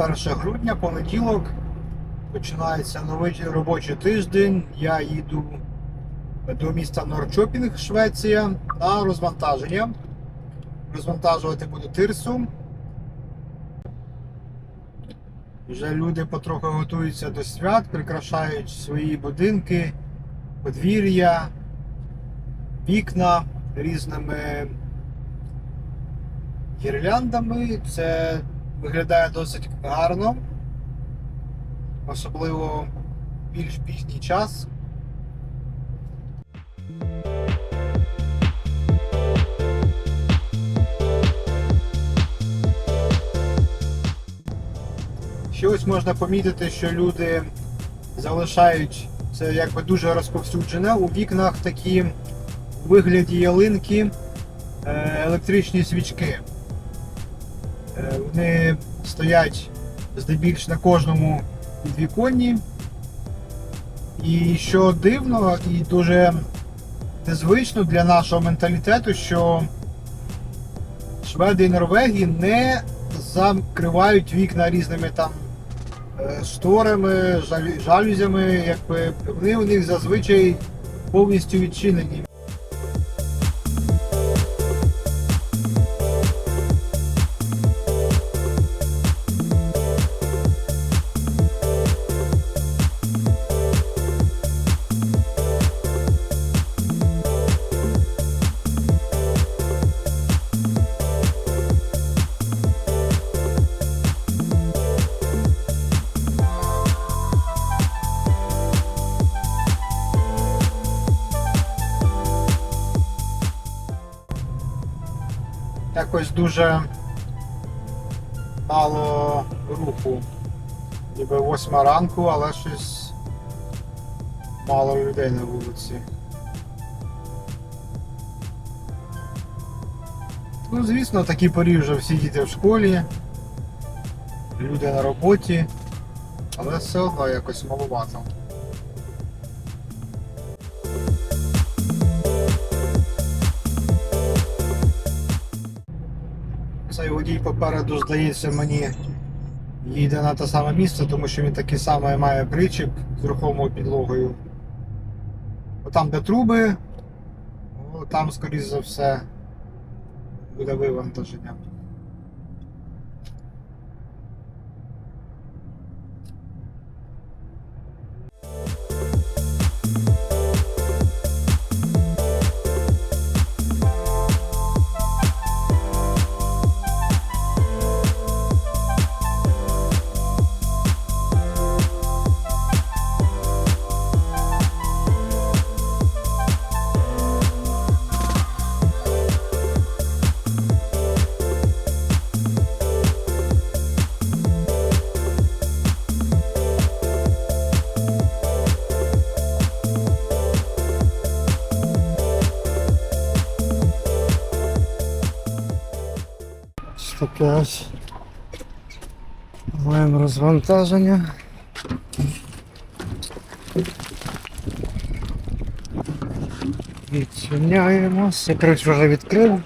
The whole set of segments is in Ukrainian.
дворі 1 грудня, понеділок. Починається новий робочий тиждень. Я їду до міста Норчопінг, Швеція, на розвантаження. Розвантажувати буду тирсу. Вже люди потроху готуються до свят, прикрашають свої будинки, подвір'я, вікна різними гірляндами. Це виглядає досить гарно, особливо більш пізній час. Ще ось можна помітити, що люди залишають це якби дуже розповсюджене у вікнах такі вигляді ялинки е, електричні свічки. Е, Вони стоять здебільш на кожному підвіконні. І що дивно і дуже незвично для нашого менталітету, що Шведи і Норвегії не закривають вікна різними там е, шторами, жалюзями, якби вони у них зазвичай повністю відчинені. Дуже мало руху. Ніби восьма ранку, але щось мало людей на вулиці. Ну, звісно, в такій порі вже всі діти в школі, люди на роботі, але все одно якось маловато. Цей водій попереду, здається, мені їде на те саме місце, тому що він такий самий має причіп з рухомою підлогою. Там, де труби, там, скоріш за все, буде вивантаження. Таке. Маємо розвантаження. Відчиняємося, Секрет вже відкрив.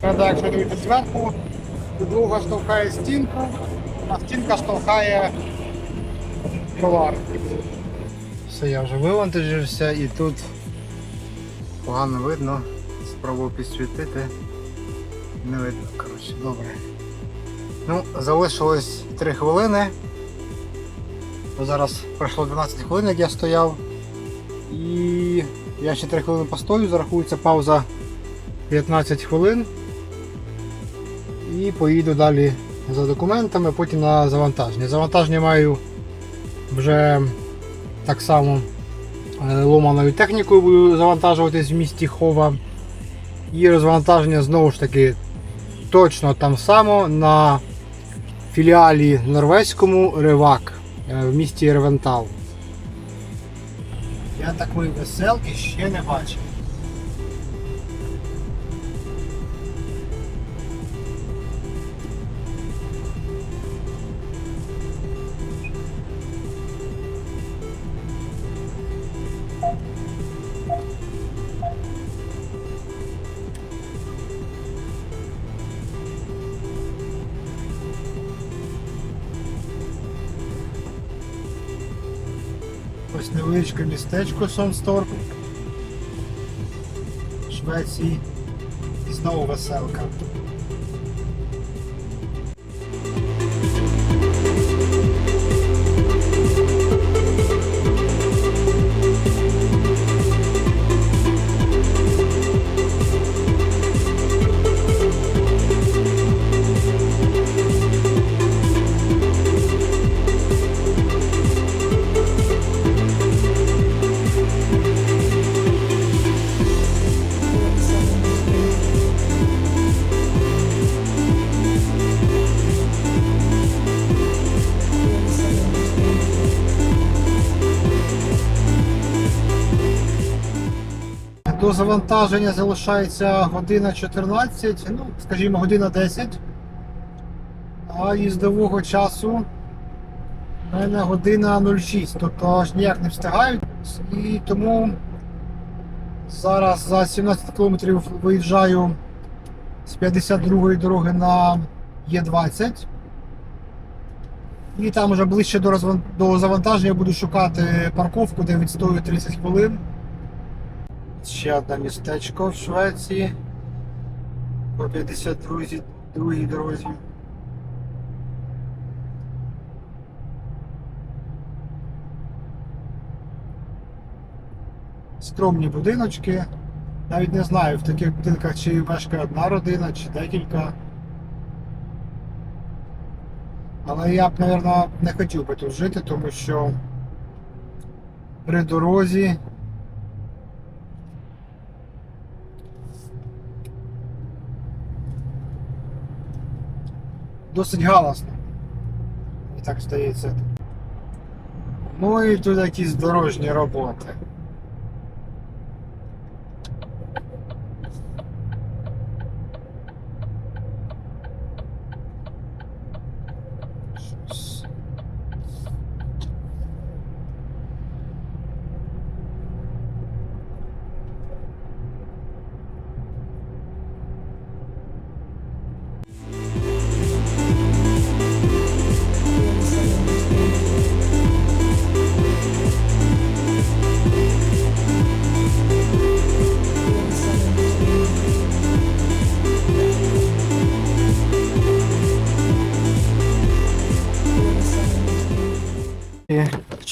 Правда, якщо дивитися зверху, підлога штовхає стінку, а стінка штовхає товар. Все, я вже вивантажився і тут погано видно. спробую підсвітити. Не видно, коротше, добре. Ну, залишилось 3 хвилини. Зараз пройшло 12 хвилин, як я стояв. І я ще 3 хвилини постою, зарахується пауза 15 хвилин. І поїду далі за документами, потім на завантаження. Завантаження маю вже так само е, ломаною технікою буду завантажуватись в місті Хова. І розвантаження знову ж таки точно там само на філіалі норвезькому Ревак е, в місті Ревентал. Я такої веселки ще не бачив. Ось невеличке містечко Сонсторп. Швеції. Знову веселка. Завантаження залишається година 14, ну, скажімо, година 10. А їздового часу в мене година 06, тобто аж ніяк не встигають. І тому зараз за 17 кілометрів виїжджаю з 52-ї дороги на Є20. І там вже ближче до, розван- до завантаження буду шукати парковку, де відстою 30 хвилин. Ще одне містечко в Швеції. По 52 другій дорозі. Скромні будиночки. Навіть не знаю в таких будинках чи мешкає одна родина, чи декілька. Але я б, мабуть, не хотів би тут жити, тому що при дорозі досить галасно. І так здається. Ну і тут якісь дорожні роботи.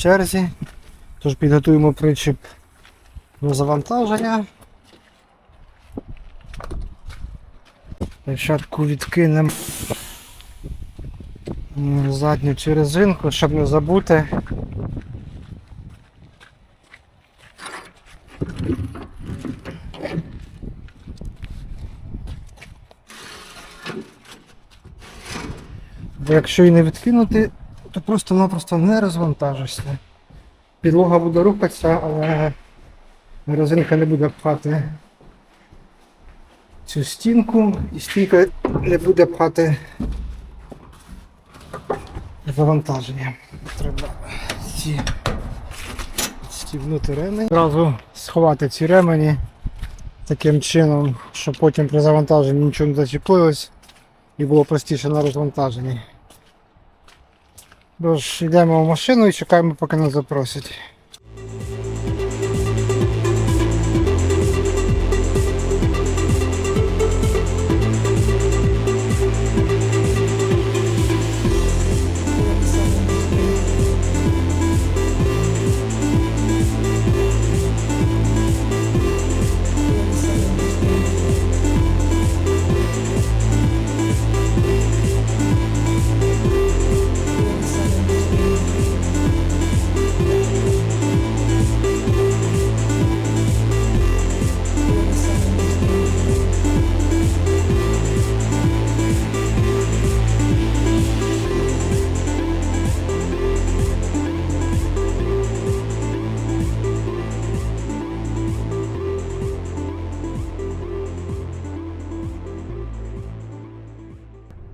Черзі. Тож підготуємо причіп до завантаження. Спочатку відкинемо задню цю резинку, щоб не забути. Якщо її не відкинути, то просто-напросто не розвантажишся. Підлога буде рухатися, але резинка не буде пхати цю стінку і стійка не буде пхати завантаження. Треба ці стівнути ремені. Зразу сховати ці ремені таким чином, щоб потім при завантаженні нічого не зачепилось і було простіше на розвантаженні. Тож йдемо в машину і чекаємо, поки нас запросять.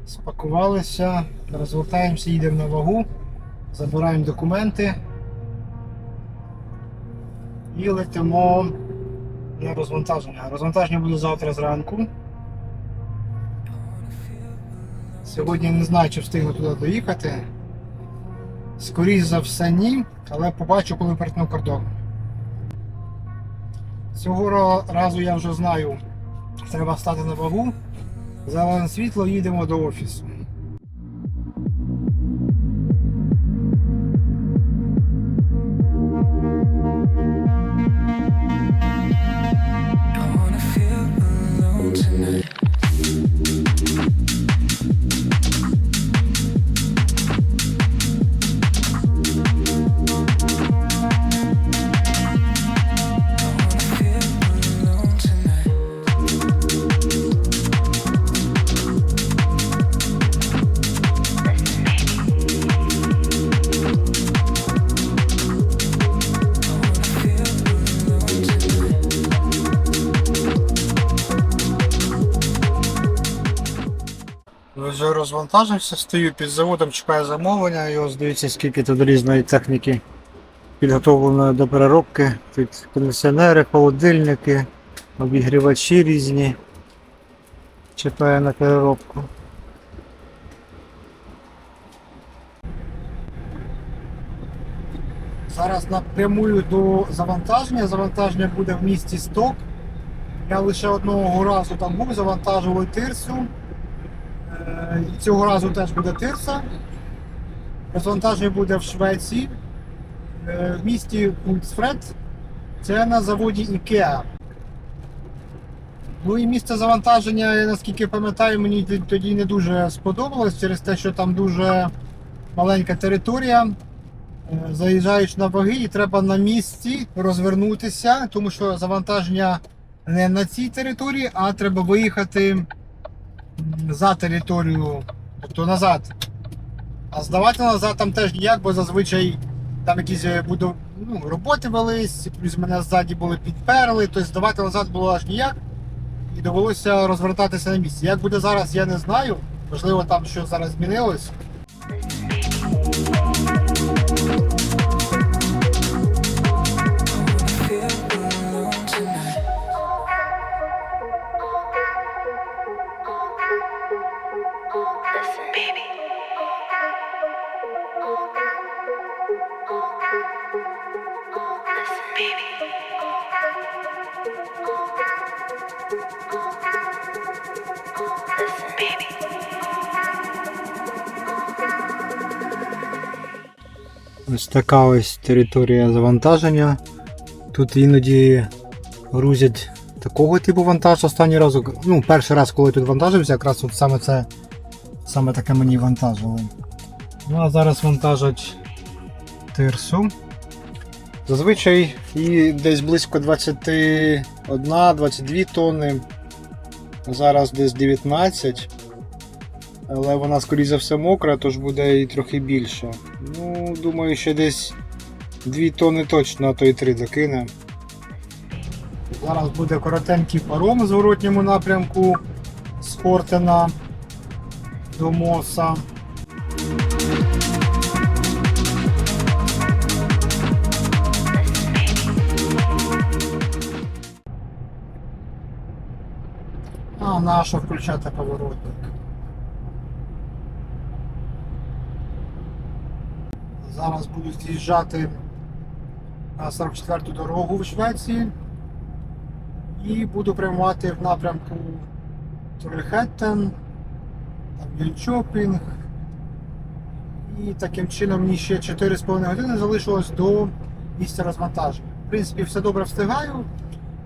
Спакувалися, розвертаємося, їдемо на вагу, забираємо документи і летимо на розвантаження. Розвантаження буде завтра зранку. Сьогодні не знаю, чи встигну туди доїхати. Скоріше за все, ні, але побачу, коли перетну кордон. Цього разу я вже знаю, треба стати на вагу. Зелене світло, їдемо до офісу. Вже розвантажився, стою під заводом, чекаю замовлення, і ось дивіться, скільки тут різної техніки підготовлено до переробки. Тут кондиціонери, холодильники, обігрівачі різні. Чекаю на переробку. Зараз напрямую до завантаження. Завантаження буде в місті Сток. Я лише одного разу там був, завантажували тирсу. Цього разу теж буде тирса. Розвантаження буде в Швеції, е, в місті Ульцфред. Це на заводі IKEA. Ну і місце завантаження, наскільки пам'ятаю, мені тоді не дуже сподобалось через те, що там дуже маленька територія. Е, Заїжджаєш на ваги і треба на місці розвернутися, тому що завантаження не на цій території, а треба виїхати за територію, тобто назад. А здавати назад там теж ніяк, бо зазвичай там якісь е, будов... ну, роботи велись, плюс мене ззаді були підперли, тобто здавати назад було аж ніяк. І довелося розвертатися на місці. Як буде зараз, я не знаю. Можливо, там що зараз змінилось. Ось така ось територія завантаження. Тут іноді грузять такого типу вантаж останній раз. Ну, перший раз, коли тут вантажився, якраз от саме це саме таке мені вантажили. Ну а зараз вантажать тирсу. Зазвичай і десь близько 21-22 тонни. Зараз десь 19. Але вона, скоріш за все, мокра, тож буде і трохи більше. Ну, думаю, ще десь 2 тонни точно, а то і 3 закине. Зараз буде коротенький паром у зворотньому напрямку з Хортена до Моса. А, нащо включати поворотник? Зараз буду з'їжджати на 44-ту дорогу в Швеції і буду прямувати в напрямку Трольхеттен, там І таким чином мені ще 4,5 години залишилось до місця розвантаження. В принципі, все добре встигаю.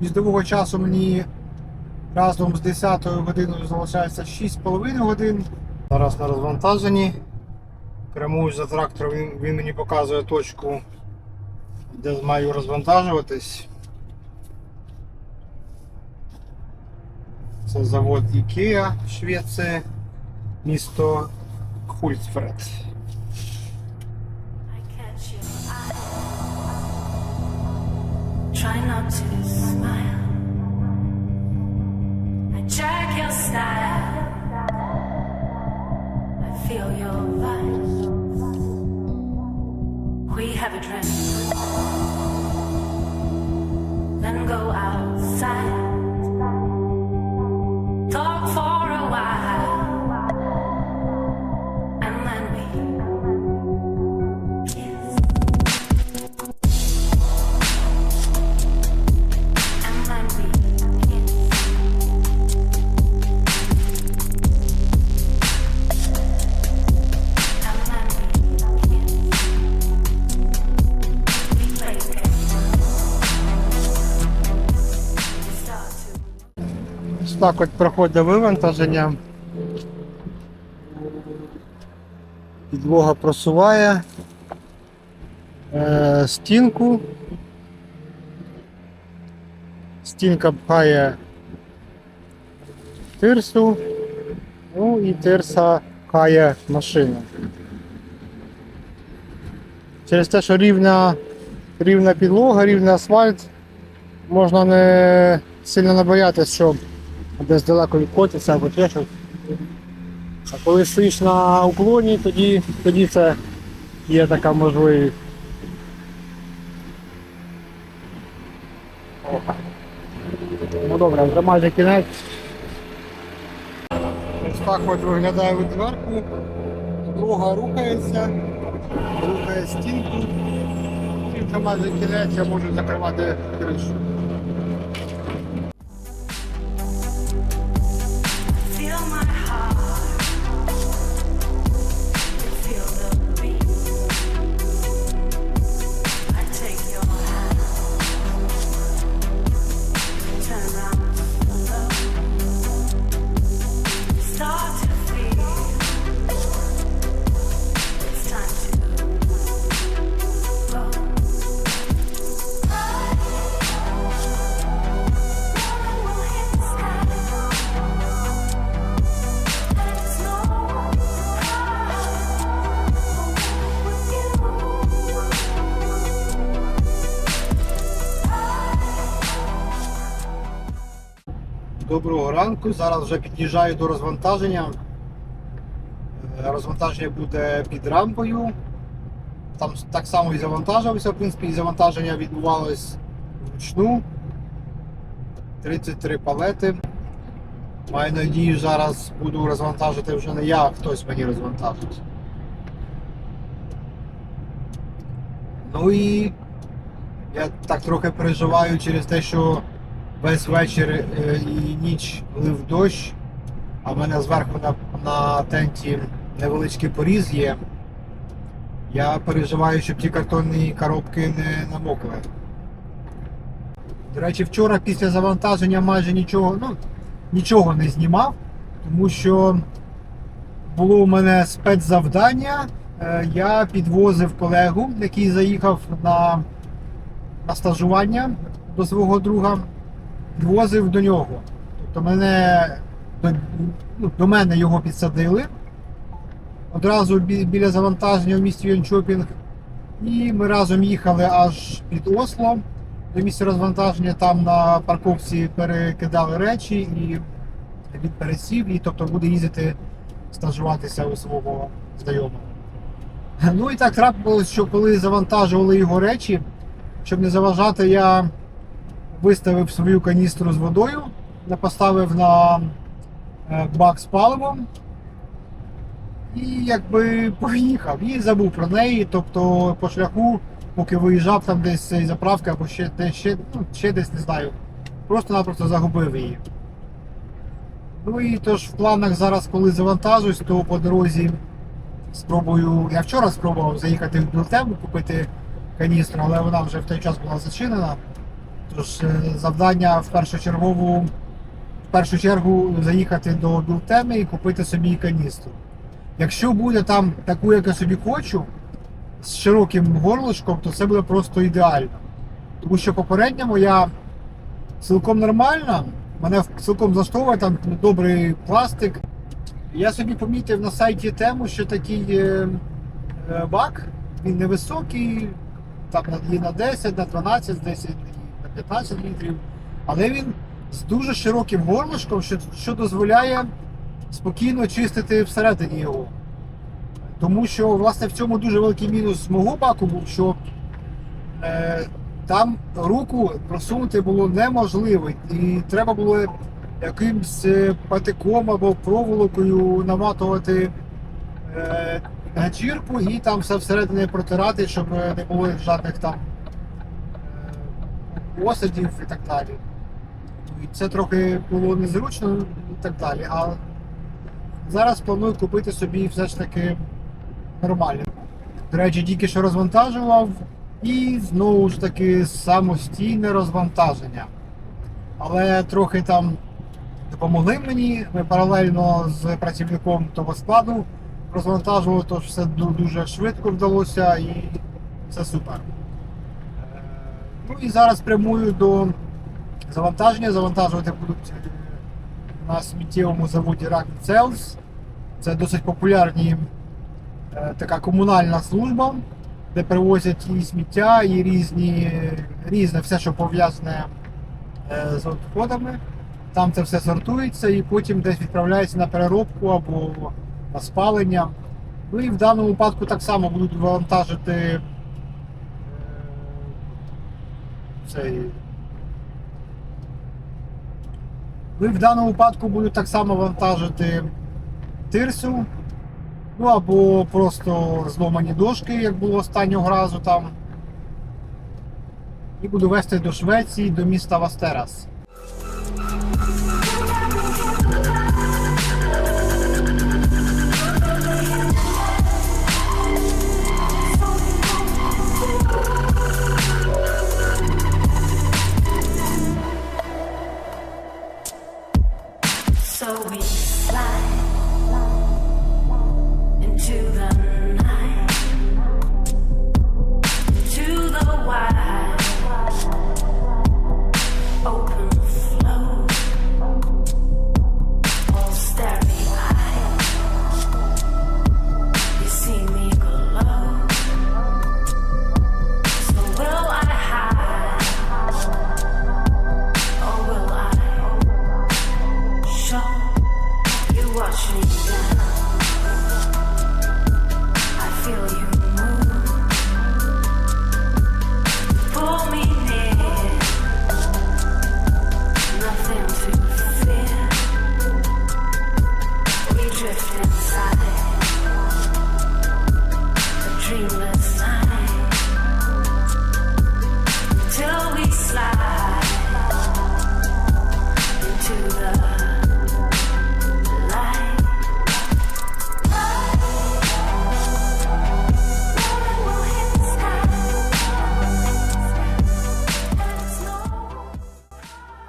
Їздового часу мені разом з 10 годиною залишається 6,5 годин. Зараз на розвантаженні. Прямую за трактором, він, він мені показує точку, де маю розвантажуватись. Це завод IKEA Швеції, місто Хульцфред. Try not to smile. Так от проходить вивантаження. Підлога просуває е, стінку. Стінка пхає тирсу, ну і тирса пхає машину. Через те, що рівна, рівна підлога, рівний асфальт, можна не сильно не боятися, що десь далеко відкотиться або ще. А коли стоїш на уклоні, тоді, тоді це є така можливість. Ну добре, вже майже кінець. Ось так от виглядає від зверху. Друга рухається, рухає стінку. Тільки майже кінець я можу закривати кришу. Доброго ранку. Зараз вже під'їжджаю до розвантаження. Е, Розвантаження буде під рампою. Там так само і завантажувався, в принципі, і завантаження відбувалось вручну. 33 палети. Маю надію, зараз буду розвантажити вже не я, а хтось мені розвантажить. Ну і я так трохи переживаю через те, що весь вечір е, і ніч лив дощ, а в мене зверху на, на тенті невеличкий поріз є. Я переживаю, щоб ті картонні коробки не намокли. До речі, вчора після завантаження майже нічого, ну, нічого не знімав, тому що було у мене спецзавдання. Е, Я підвозив колегу, який заїхав на, на стажування до свого друга підвозив до нього. Тобто мене до, ну, до мене його підсадили. Одразу бі- біля завантаження в місті Йончопінг. І ми разом їхали аж під Осло до місця розвантаження. Там на парковці перекидали речі і він пересів, і тобто буде їздити стажуватися у свого знайомого. Ну і так трапилось, що коли завантажували його речі, щоб не заважати, я виставив свою каністру з водою, поставив на е, бак з паливом і якби поїхав. І забув про неї. Тобто по шляху, поки виїжджав там десь з заправки або ще десь ще, ну, ще десь не знаю. Просто-напросто загубив її. Ну і тож в планах зараз, коли завантажусь, то по дорозі спробую. Я вчора спробував заїхати в Білтем, купити каністру, але вона вже в той час була зачинена. Тож е, завдання в першочергову, в першу чергу заїхати до Білтеми і купити собі каністру. Якщо буде там таку, як я собі хочу, з широким горлышком, то це буде просто ідеально. Тому що попередня моя цілком нормальна, мене цілком влаштовує там добрий пластик. Я собі помітив на сайті тему, що такий е, е, бак, він невисокий, там є на 10, на 12, десь і на 15 літрів, але він з дуже широким горлышком, що, що дозволяє спокійно чистити всередині його. Тому що, власне, в цьому дуже великий мінус мого баку був, що е, там руку просунути було неможливо. І треба було якимсь е, патиком або проволокою наматувати е, ганчірку і там все всередині протирати, щоб е, не було жодних там осадів і так далі. І це трохи було незручно і так далі. А зараз планую купити собі все ж таки нормальне. До речі, тільки що розвантажував і знову ж таки самостійне розвантаження. Але трохи там допомогли мені. Ми паралельно з працівником того складу розвантажували, тож все дуже швидко вдалося і все супер. Ну і зараз прямую до завантаження. Завантажувати будуть е, на сміттєвому заводі Rocket Cells. Це досить популярні е, така комунальна служба, де привозять і сміття, і різні, різне все, що пов'язане е, з відходами. Там це все сортується і потім десь відправляється на переробку або на спалення. Ну і в даному випадку так само будуть вантажити е, цей. Ну в даному випадку будуть так само вантажити тирсу, ну або просто зломані дошки, як було останнього разу там. І буду вести до Швеції, до міста Вастерас.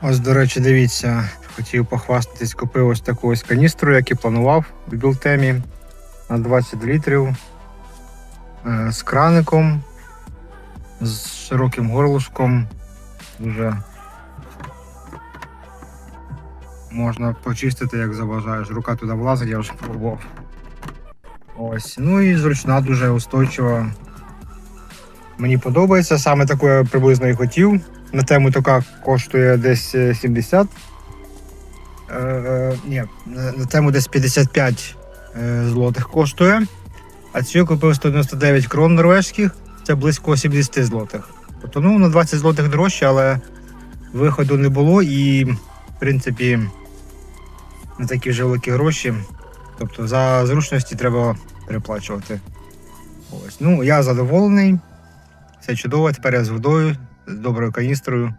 Ось, до речі, дивіться, хотів похвастатись, купив ось таку ось каністру, як і планував в білтемі на 20 літрів е, з краником, з широким горлышком. Дуже можна почистити, як заважаєш. Рука туди влазить, я вже пробував. Ось. Ну і зручна, дуже устойчива. Мені подобається, саме таку я приблизно і хотів. На тему така коштує десь е, 70. Е, е, ні, на, на тему десь 55 е, злотих коштує. А цю купив 199 крон норвежських, це близько 70 злотих. Тобто, ну, на 20 злотих дорожче, але виходу не було і, в принципі, не такі вже великі гроші. Тобто за зручності треба переплачувати. Ось. Ну, я задоволений. Все чудово, тепер я з водою, з доброю каністрою.